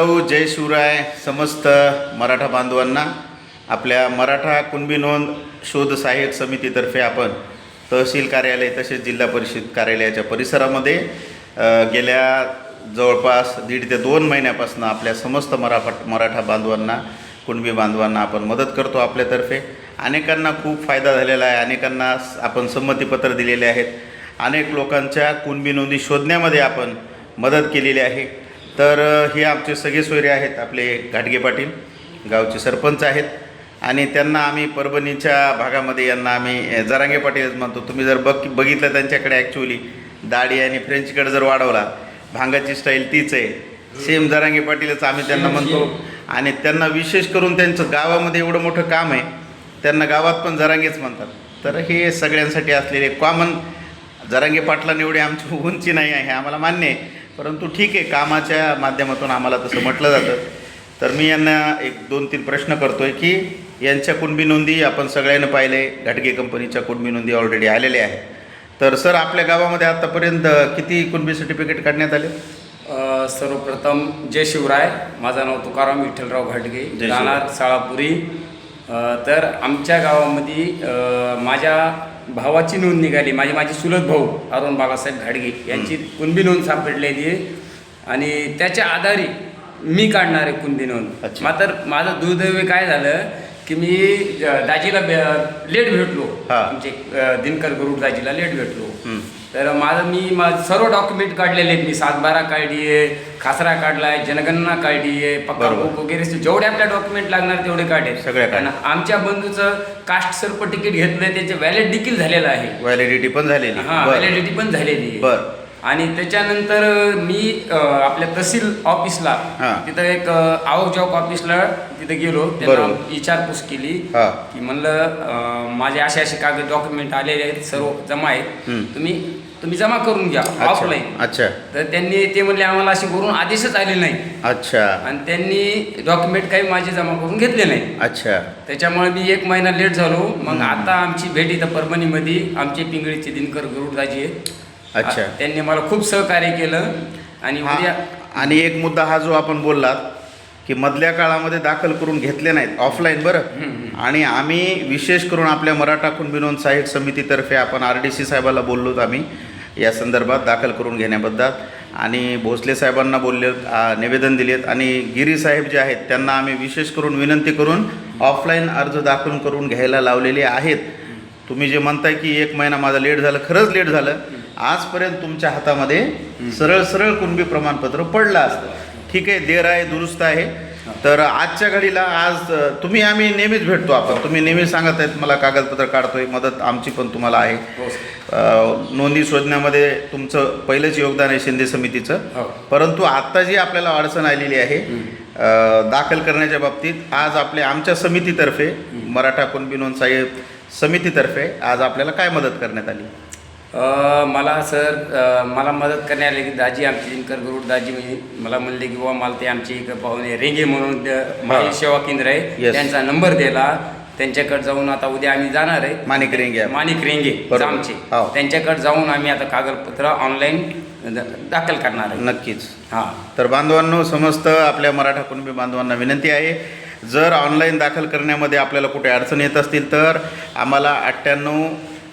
भाऊ, जय शिवराय समस्त मराठा बांधवांना. आपल्या मराठा कुणबी नोंद शोध सहाय्यक समितीतर्फे आपण तहसील कार्यालय तसेच जिल्हा परिषद कार्यालयाच्या परिसरामध्ये गेल्या जवळपास दीड ते दोन महिन्यापासून आपल्या समस्त मराठा मराठा बांधवांना कुणबी बांधवांना आपण मदत करतो आपल्यातर्फे. अनेकांना खूप फायदा झालेला आहे अनेकांना आपण संमतीपत्र दिलेले आहेत. अनेक लोकांच्या कुणबी नोंदी शोधण्यामध्ये आपण मदत केलेली आहे. तर हे आमचे सगळे सोयरे आहेत आपले घाटगे पाटील गावचे सरपंच आहेत. आणि त्यांना आम्ही परभणीच्या भागामध्ये यांना आम्ही जरांगे पाटीलच म्हणतो. तुम्ही जर बघ बघितलं त्यांच्याकडे ॲक्च्युली दाढी आणि फ्रेंचकडे जर वाढवला भांगाची स्टाईल तीच आहे. सेम जरांगे पाटीलच आम्ही त्यांना म्हणतो. आणि त्यांना विशेष करून त्यांचं गावामध्ये एवढं मोठं काम आहे त्यांना गावात पण जरांगेच म्हणतात. तर हे सगळ्यांसाठी असलेले कॉमन जरांगे पाटलांनी एवढी आमची उंची नाही आहे हे आम्हाला मान्य आहे. परंतु ठीक आहे कामाच्या माध्यमातून आम्हाला तसं म्हटलं जातं. तर मी यांना एक दोन तीन प्रश्न करतो आहे की यांच्या कुणबी नोंदी आपण सगळ्यांना पाहिले घाटगे कंपनीच्या कुणबी नोंदी ऑलरेडी आलेल्या आहेत. तर सर आपल्या गावामध्ये आत्तापर्यंत किती कुणबी सर्टिफिकेट काढण्यात आले? सर्वप्रथम जय शिवराय माझं नाव तुकाराम विठ्ठलराव घाटगे जय राहणार साळापुरी तर आमच्या गावामध्ये माझ्या भावाची नोंद निघाली. माझी माझी चुलत भाऊ अरुण बाबासाहेब घाडगे यांची कुणबी नोंद सापडलेली आहे. आणि त्याच्या आधारे मी काढणार आहे कुणबी नोंद. मात्र माझं दुर्दैवी काय झालं की मी दाजीला लेट भेटलो हा. अ, दिनकर गरुड दाजीला लेट भेटलो. तर माझं मी माझं सर्व डॉक्युमेंट काढलेले आहेत मी सातबारा काढली आहे खासरा काढला आहे जनगणना काढली आहे पक्का बरोबर. बुक वगैरे जेवढे आपल्या डॉक्युमेंट लागणार तेवढे काढले सगळे काढले. आमच्या बंधूचं कास्ट सर्टिफिकेट घेतलंय त्याचे व्हॅलिड देखील झालेलं आहे व्हॅलिडिटी पण झालेली हा बरं. व्हॅलिडिटी पण झालेली आहे बरं आणि त्याच्यानंतर मी आपल्या तहसील ऑफिसला. तिथं एक आवक जॉब ऑफिसला तिथे गेलो. त्यांना. विचारपूस केली. की म्हणलं माझे असे असे कागद डॉक्युमेंट आलेले आहेत सर्व जमा आहेत. तुम्ही तुम्ही जमा करून घ्या ऑफलाईन अच्छा. तर त्यांनी ते म्हणले आम्हाला अशी करून आदेशच आले नाही. अच्छा. आणि त्यांनी डॉक्युमेंट काही माझे जमा करून घेतले नाही. अच्छा. त्याच्यामुळे मी एक महिना लेट झालो. मग आता आमची भेट इथं परभणीमध्ये. आमचे पिंगळीचे दिनकर गरुडदाजी आहेत. अच्छा. त्यांनी मला खूप सहकार्य केलं आणि हा, उद्या आणि एक मुद्दा हा जो आपण बोललात की मधल्या काळामध्ये दाखल करून घेतले नाहीत ऑफलाईन बरं. आणि आम्ही विशेष करून आपल्या मराठा कुणबी नोंद सहाय्यक समितीतर्फे आपण आर डी सी साहेबाला बोललोत आम्ही या संदर्भात दाखल करून घेण्याबद्दल. आणि भोसले साहेबांना बोलले आ, निवेदन दिलेत. आणि गिरी साहेब जे आहेत त्यांना आम्ही विशेष करून विनंती करून ऑफलाईन अर्ज दाखल करून घ्यायला लावलेले आहेत. तुम्ही जे म्हणताय की एक महिना माझा लेट झालं खरंच लेट झालं. आजपर्यंत तुमच्या हातामध्ये सरळ सरळ कुणबी प्रमाणपत्र पडलं असतं. ठीक आहे देर आहे दुरुस्त आहे. तर आजच्या घडीला आज तुम्ही आम्ही नेहमीच भेटतो आपण. तुम्ही नेहमी सांगत आहेत मला कागदपत्र काढतोय मदत आमची पण तुम्हाला आहे. हो. नोंदी शोधण्यामध्ये तुमचं पहिलंच योगदान आहे शिंदे समितीचं. हो. परंतु आत्ता जी आपल्याला अडचण आलेली आहे दाखल करण्याच्या बाबतीत आज आपल्या आमच्या समितीतर्फे मराठा कुणबी नोंद साहेब समितीतर्फे आज आपल्याला काय मदत करण्यात आली? मला सर मला मदत करण्यात आली की दाजी आमचे दिनकर गरुड दाजी म्हणे- मला म्हणले की बाबा मला ते आमचे एक पाहुणे रेंगे म्हणून माहिती सेवा केंद्र आहे. Yes. त्यांचा नंबर दिला. त्यांच्याकडे जाऊन आता उद्या आम्ही जाणार आहे. माणिक रेंगे. आपण. माणिक रेंगे बरोबर. आमचे. हो. त्यांच्याकडे जाऊन आम्ही आता कागदपत्र ऑनलाईन दाखल करणार आहे. नक्कीच. हां. तर बांधवांनो समस्त आपल्या मराठा कुणबी बांधवांना विनंती आहे जर ऑनलाईन दाखल करण्यामध्ये आपल्याला कुठे अडचण येत असतील तर आम्हाला अठ्ठ्याण्णव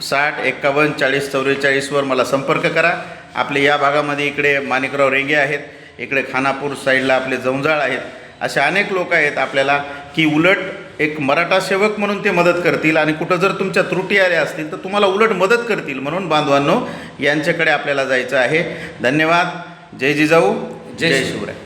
साठ एकावन्न चाळीस चौवेचाळीसवर मला संपर्क करा. आपले या भागामध्ये इकडे माणिकराव रेंगे आहेत इकडे खानापूर साईडला आपले जवजाळ आहेत. असे अनेक लोक आहेत आपल्याला की उलट एक मराठा सेवक म्हणून ते मदत करतील आणि कुठं जर तुमच्या त्रुटी आल्या असतील तर तुम्हाला उलट मदत करतील म्हणून बांधवांनो यांच्याकडे आपल्याला जायचं आहे. धन्यवाद. जय जिजाऊ. जय. शिवराय.